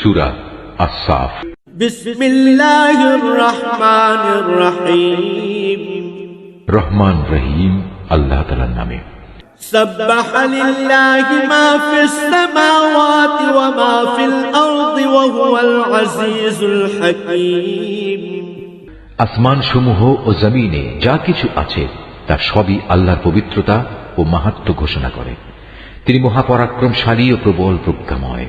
সুরা আসাফ بسم الله الرحمن الرحيم রহমান রহিম আল্লাহ তালার নামে سبح لله ما في السماوات وما في الأرض وهو العزيز الحكيم আসমান সমূহ ও জমিনে যা কিছু আছে তা সবই আল্লাহর পবিত্রতা ও মাহাত্ম ঘোষণা করে তিনি মহাপরাক্রমশালী ও প্রবল প্রজ্ঞাময়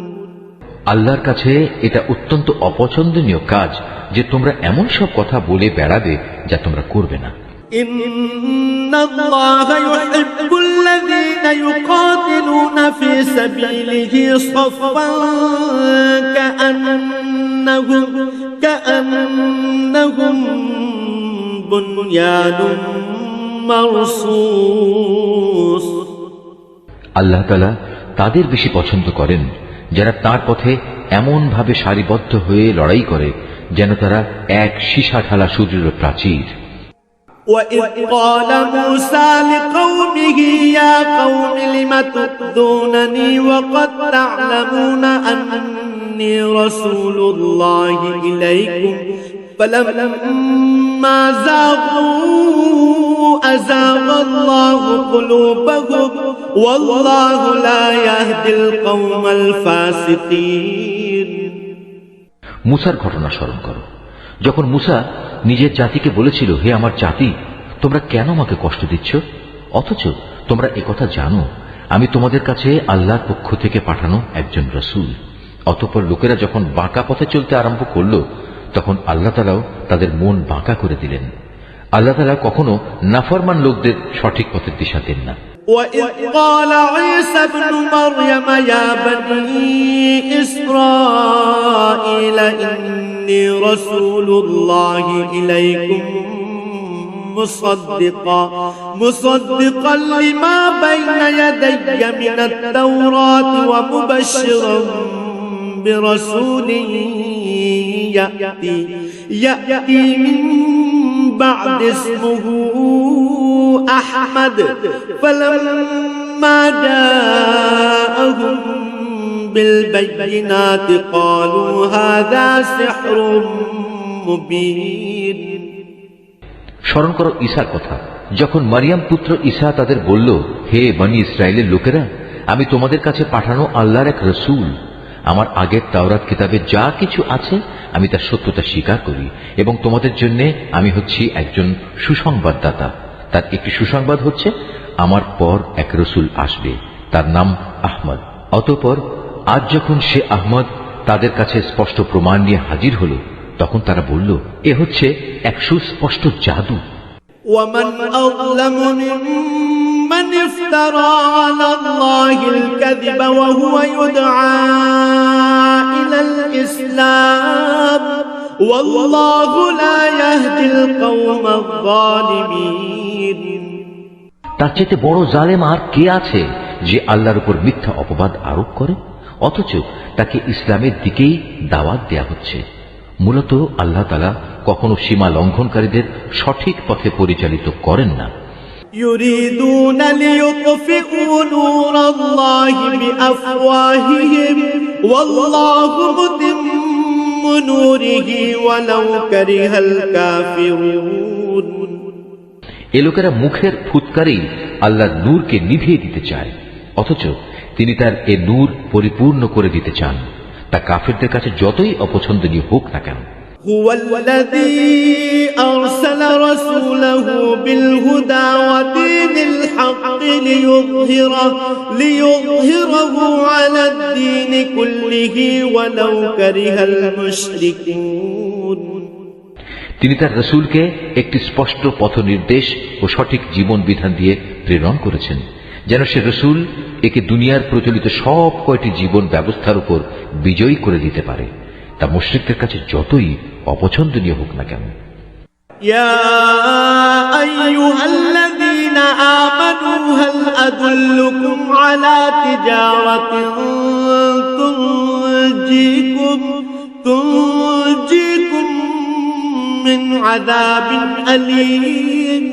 আল্লাহর কাছে এটা অত্যন্ত অপছন্দনীয় কাজ যে তোমরা এমন সব কথা বলে বেড়াবে যা তোমরা করবে না। আল্লাহ তাদের বেশি পছন্দ করেন যারা তার পথে এমন ভাবে সারিবদ্ধ হয়ে লড়াই করে যেন তারা এক সীসা ঢালা সূর্যের প্রাচীর وإذ قال موسى لقومه يا قوم لم تؤذونني وقد تعلمون أني رسول الله إليكم فلما زاغوا أزاغ الله قلوبهم মুসার ঘটনা স্মরণ করো। যখন মুসা নিজের জাতিকে বলেছিল, হে আমার জাতি, তোমরা কেন আমাকে কষ্ট দিচ্ছ? অথচ তোমরা একথা জানো, আমি তোমাদের কাছে আল্লাহর পক্ষ থেকে পাঠানো একজন রসুল। অতপর লোকেরা যখন বাঁকা পথে চলতে আরম্ভ করল, তখন আল্লাহ তালাও তাদের মন বাঁকা করে দিলেন। আল্লাহ তালা কখনো নাফরমান লোকদের সঠিক পথের দিশা দেন না। وإذ قال عيسى ابن مريم يا بني إسرائيل إني رسول الله إليكم مصدقا مصدقا لما بين يدي من التوراة ومبشرا برسول يأتي يأتي من بعد اسمه أحمد فلما جاءهم بالبينات قالوا هذا سحر مبين স্মরণ করো ঈশার কথা যখন মারিয়াম পুত্র ঈশা তাদের বলল হে বনি ইসরায়েলের লোকেরা আমি তোমাদের কাছে পাঠানো আল্লাহর এক রসুল আমার আগের তাওরাত কিতাবে যা কিছু আছে আমি তার সত্যতা স্বীকার করি এবং তোমাদের জন্য আমি হচ্ছি একজন সুসংবাদদাতা তার একটি সুসংবাদ হচ্ছে আমার পর এক রসুল আসবে তার নাম আহমদ অতঃপর আজ যখন সে আহমদ তাদের কাছে স্পষ্ট প্রমাণ নিয়ে হাজির হলো তখন তারা বলল এ হচ্ছে এক সুস্পষ্ট জাদু ومن أظلم ممن افترى على الله الكذب وهو يدعى إلى الإسلام والله لا يهدي القوم الظالمين তার চেয়ে বড় জালেম আর কে আছে যে আল্লাহর উপর মিথ্যা অপবাদ আরোপ করে অথচ তাকে ইসলামের দিকেই দাওয়াত দেয়া হচ্ছে মূলত আল্লাহ তালা কখনো সীমা লঙ্ঘনকারীদের সঠিক পথে পরিচালিত করেন না يريدون ليطفئوا نور الله بأفواههم والله متم نوره ولو كره الكافرون এ লোকেরা মুখের ফুৎকারেই আল্লাহর নূরকে নিভিয়ে দিতে চায় অথচ তিনি তার এ নূর পরিপূর্ণ করে দিতে চান তা কাফেরদের কাছে যতই অপছন্দনীয় হোক না কেন هو الذي أرسل رسوله بالهدى ودين الحق ليظهره, ليظهره على الدين كله ولو كره المشركون তিনি তার রসুলকে একটি স্পষ্ট পথ নির্দেশ ও সঠিক জীবন বিধান দিয়ে প্রেরণ করেছেন যেন সে রসুল একে দুনিয়ার প্রচলিত সব কয়টি জীবন ব্যবস্থার উপর বিজয়ী করে দিতে পারে তা মুশ্রিকদের কাছে যতই অপছন্দনীয় হোক না কেন يا أيها الذين آمنوا هل أدلكم على تجارة تنجيكم تنجيكم من عذاب أليم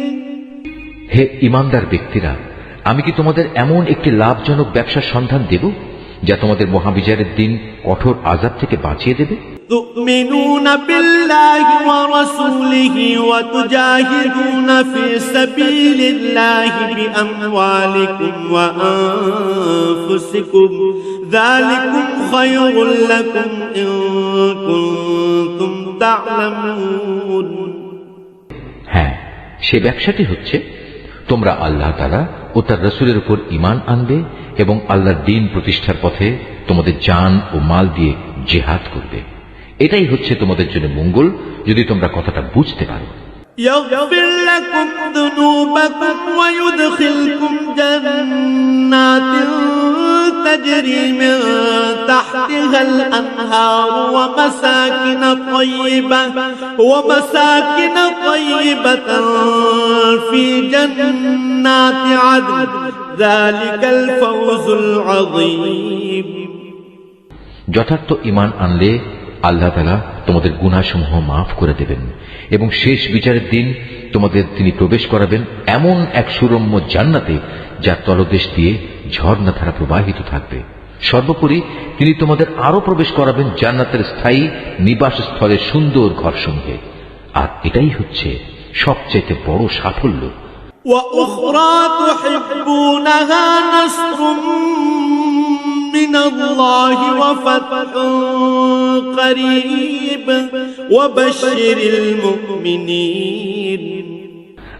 হে ইমানদার ব্যক্তিরা আমি কি তোমাদের এমন একটি লাভজনক ব্যবসার সন্ধান দেব যা তোমাদের মহাবিচারের দিন কঠোর আজাব থেকে বাঁচিয়ে দেবে تؤمنون بالله ورسوله وتجاهدون في سبيل الله بأموالكم وأنفسكم ذلكم خير لكم إن كنتم تعلمون হ্যাঁ সে ব্যবসাটি হচ্ছে তোমরা আল্লাহ তালা ও তার রসুলের উপর ইমান আনবে এবং আল্লাহর দিন প্রতিষ্ঠার পথে তোমাদের জান ও মাল দিয়ে জেহাদ করবে এটাই হচ্ছে তোমাদের জন্য মঙ্গল যদি তোমরা কথাটা বুঝতে পারো يغفر لكم ذنوبكم ويدخلكم جنات تجري من تحتها الأنهار ومساكن طيبة ومساكن طيبة في جنات عدن ذلك الفوز العظيم যথার্থ ইমান আনলে আল্লাহ তালা তোমাদের গুণাসমূহ মাফ করে দেবেন এবং শেষ বিচারের দিন তোমাদের তিনি প্রবেশ করাবেন এমন এক সুরম্য জান্নাতে যার তলদেশ দিয়ে ঝর্ণা ধারা প্রবাহিত থাকবে সর্বোপরি তিনি তোমাদের আরো প্রবেশ করাবেন জান্নাতের স্থায়ী নিবাস স্থলের সুন্দর ঘরসমূহে আর এটাই হচ্ছে সবচাইতে বড় সাফল্য وأخرى تحبونها نصر من الله وفتح قريب وبشر المؤمنين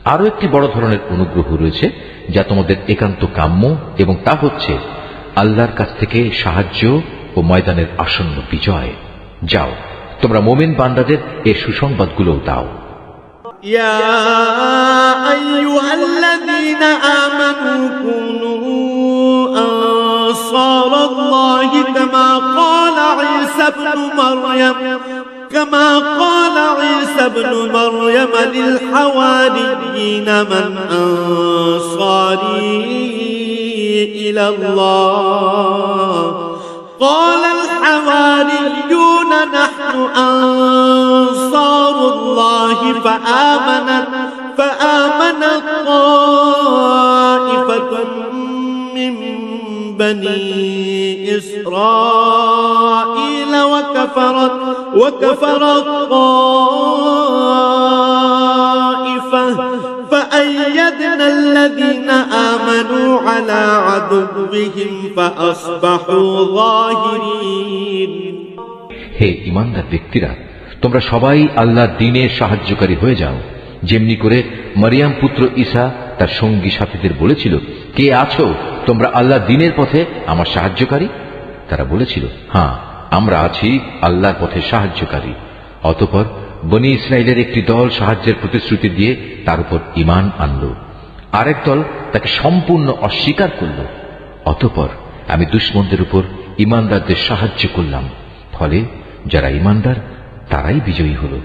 আরো একটি বড় ধরনের অনুগ্রহ রয়েছে যা তোমাদের একান্ত কাম্য এবং তা হচ্ছে আল্লাহর কাছ থেকে সাহায্য ও ময়দানের আসন্ন বিজয় যাও তোমরা মোমেন বান্দাদের এ সুসংবাদগুলো দাও يا أيها الذين آمنوا كونوا أنصار الله كما قال عيسى ابن مريم كما قال عيسى ابن مريم للحواريين من أنصاري إلى الله. قال الحواريون نحن أنصار الله فآمنت فآمنت طائفة بني إسرائيل وكفرت وكفرت طائفة فأيدنا الذين آمنوا على عدوهم فأصبحوا ظاهرين হে ইমানদার ব্যক্তিরা তোমরা সবাই আল্লাহর দিনের সাহায্যকারী হয়ে যাও যেমনি করে মারিয়াম পুত্র ঈসা তার সঙ্গী সাথীদের বলেছিল, কে আছো? তোমরা আল্লাহ দিনের পথে আমার সাহায্যকারী? তারা বলেছিল হ্যাঁ আমরা আছি আল্লাহর পথে সাহায্যকারী। অতপর বনি ইসরায়েলের একটি দল সাহায্যের প্রতিশ্রুতি দিয়ে তার উপর ইমান আনল। আরেক দল তাকে সম্পূর্ণ অস্বীকার করল। অতপর আমি দুশ্মনদের উপর ইমানদারদের সাহায্য করলাম। ফলে যারা ইমানদার তারাই বিজয়ী হলো।